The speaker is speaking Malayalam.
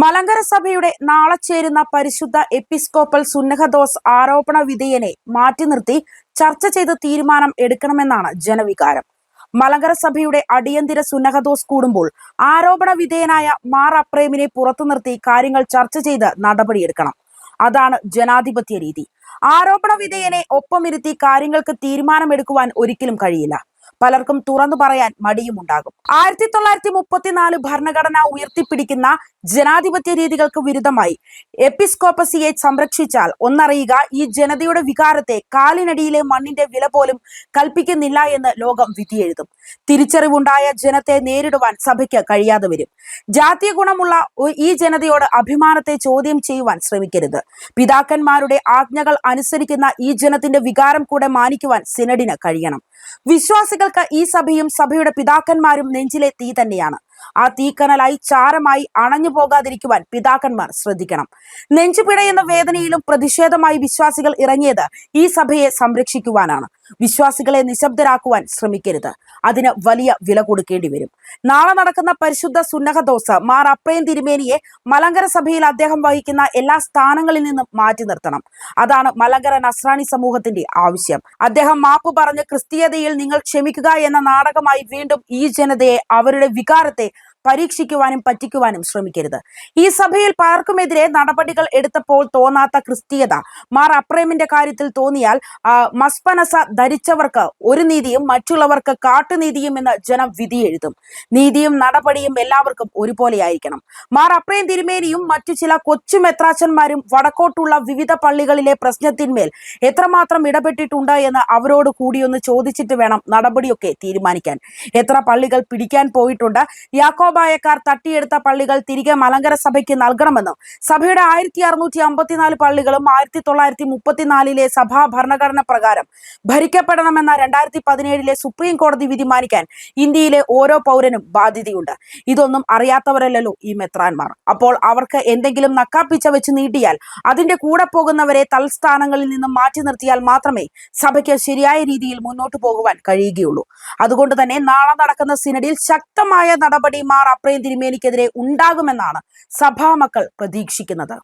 മലങ്കര സഭയുടെ നാളെ ചേരുന്ന പരിശുദ്ധ എപ്പിസ്കോപ്പൽ സുന്നഹദോസ് ആരോപണ വിധേയനെ മാറ്റി നിർത്തി ചർച്ച ചെയ്ത് തീരുമാനം എടുക്കണമെന്നാണ് ജനവികാരം. മലങ്കര സഭയുടെ അടിയന്തര സുന്നഹദോസ് കൂടുമ്പോൾ ആരോപണ വിധേയനായ മാർ അപ്രേമിനെ പുറത്തു നിർത്തി കാര്യങ്ങൾ ചർച്ച ചെയ്ത് നടപടിയെടുക്കണം. അതാണ് ജനാധിപത്യ രീതി. ആരോപണ വിധേയനെ ഒപ്പമിരുത്തി കാര്യങ്ങൾക്ക് തീരുമാനമെടുക്കുവാൻ ഒരിക്കലും കഴിയില്ല. പലർക്കും തുറന്നു പറയാൻ മടിയുമുണ്ടാകും. ആയിരത്തി തൊള്ളായിരത്തി മുപ്പത്തിനാല് ഭരണഘടന ഉയർത്തിപ്പിടിക്കുന്ന ജനാധിപത്യ രീതികൾക്ക് വിരുദ്ധമായി എപ്പിസ്കോപ്പസിയെ സംരക്ഷിച്ചാൽ ഒന്നറിയുക ഈ ജനതയുടെ വികാരത്തെ കാലിനടിയിലെ മണ്ണിന്റെ വില പോലും കൽപ്പിക്കുന്നില്ല എന്ന് ലോകം വിധിയെഴുതും. തിരിച്ചറിവുണ്ടായ ജനത്തെ നേരിടുവാൻ സഭയ്ക്ക് കഴിയാതെ വരും. ജാതീയ ഗുണമുള്ള ഈ ജനതയോട് അഭിമാനത്തെ ചോദ്യം ചെയ്യുവാൻ ശ്രമിക്കരുത്. പിതാക്കന്മാരുടെ ആജ്ഞകൾ അനുസരിക്കുന്ന ഈ ജനത്തിന്റെ വികാരം കൂടെ മാനിക്കുവാൻ സിനഡിന് കഴിയണം. വിശ്വാസികൾക്ക് ഈ സഭയും സഭയുടെ പിതാക്കന്മാരും നെഞ്ചിലെ തീ തന്നെയാണ്. ആ തീക്കനലായി ചാരമായി അണഞ്ഞു പോകാതിരിക്കുവാൻ പിതാക്കന്മാർ ശ്രദ്ധിക്കണം. നെഞ്ചു പിടയുന്ന വേദനയിലും പ്രതിഷേധമായി വിശ്വാസികൾ ഇറങ്ങിയത് ഈ സഭയെ സംരക്ഷിക്കുവാനാണ്. വിശ്വാസികളെ നിശബ്ദരാക്കുവാൻ ശ്രമിക്കരുത്. അതിന് വലിയ വില കൊടുക്കേണ്ടി വരും. നാളെ നടക്കുന്ന പരിശുദ്ധ സുന്നഹദോസ് മാർ അപ്രയം തിരുമേനിയെ മലങ്കര സഭയിൽ അദ്ദേഹം വഹിക്കുന്ന എല്ലാ സ്ഥാനങ്ങളിൽ നിന്നും മാറ്റി നിർത്തണം. അതാണ് മലങ്കര നസ്രാണി സമൂഹത്തിന്റെ ആവശ്യം. അദ്ദേഹം മാപ്പ് പറഞ്ഞ് ക്രിസ്തീയതയിൽ നിങ്ങൾ ക്ഷമിക്കുക എന്ന നാടകമായി വീണ്ടും ഈ ജനതയെ അവരുടെ വികാരത്തെ say പരീക്ഷിക്കുവാനും പറ്റിക്കുവാനും ശ്രമിക്കരുത്. ഈ സഭയിൽ പലർക്കുമെതിരെ നടപടികൾ എടുത്തപ്പോൾ തോന്നാത്ത ക്രിസ്തീയത. മാർ അപ്രേമിന്റെ കാര്യത്തിൽ തോന്നിയാൽ മസ്പനസ ധരിച്ചവർക്ക് ഒരു നീതിയും മറ്റുള്ളവർക്ക് കാട്ടുനീതിയും എന്ന് ജനം വിധി എഴുതും. നീതിയും നടപടിയും എല്ലാവർക്കും ഒരുപോലെയായിരിക്കണം. മാർ അപ്രേം തിരുമേനിയും മറ്റു ചില കൊച്ചു മെത്രാച്ചന്മാരും വടക്കോട്ടുള്ള വിവിധ പള്ളികളിലെ പ്രശ്നത്തിന്മേൽ എത്രമാത്രം ഇടപെട്ടിട്ടുണ്ട് എന്ന് അവരോട് കൂടിയൊന്ന് ചോദിച്ചിട്ട് വേണം നടപടിയൊക്കെ തീരുമാനിക്കാൻ. എത്ര പള്ളികൾ പിടിക്കാൻ പോയിട്ടുണ്ട്? യാക്കോബായക്കാർ തട്ടിയെടുത്ത പള്ളികൾ തിരികെ മലങ്കര സഭയ്ക്ക് നൽകണമെന്നും സഭയുടെ ആയിരത്തി അറുന്നൂറ്റി അമ്പത്തിനാല് പള്ളികളും ആയിരത്തി തൊള്ളായിരത്തി മുപ്പത്തിനാലിലെ സഭാ ഭരണഘടന പ്രകാരം ഭരിക്കപ്പെടണമെന്ന രണ്ടായിരത്തി പതിനേഴിലെ സുപ്രീം കോടതി വിധി മാനിക്കാൻ ഇന്ത്യയിലെ ഓരോ പൗരനും ബാധ്യതയുണ്ട്. ഇതൊന്നും അറിയാത്തവരല്ലല്ലോ ഈ മെത്രാന്മാർ. അപ്പോൾ അവർക്ക് എന്തെങ്കിലും നക്കാപ്പിച്ച വെച്ച് നീട്ടിയാൽ അതിന്റെ കൂടെ പോകുന്നവരെ തൽസ്ഥാനങ്ങളിൽ നിന്നും മാറ്റി നിർത്തിയാൽ മാത്രമേ സഭയ്ക്ക് ശരിയായ രീതിയിൽ മുന്നോട്ട് പോകുവാൻ കഴിയുകയുള്ളൂ. അതുകൊണ്ട് തന്നെ നാളെ നടക്കുന്ന സിനഡിൽ ശക്തമായ നടപടി മാർ അപ്രയം തിരുമേനിക്കെതിരെ ഉണ്ടാകുമെന്നാണ് സഭാമക്കൾ പ്രതീക്ഷിക്കുന്നത്.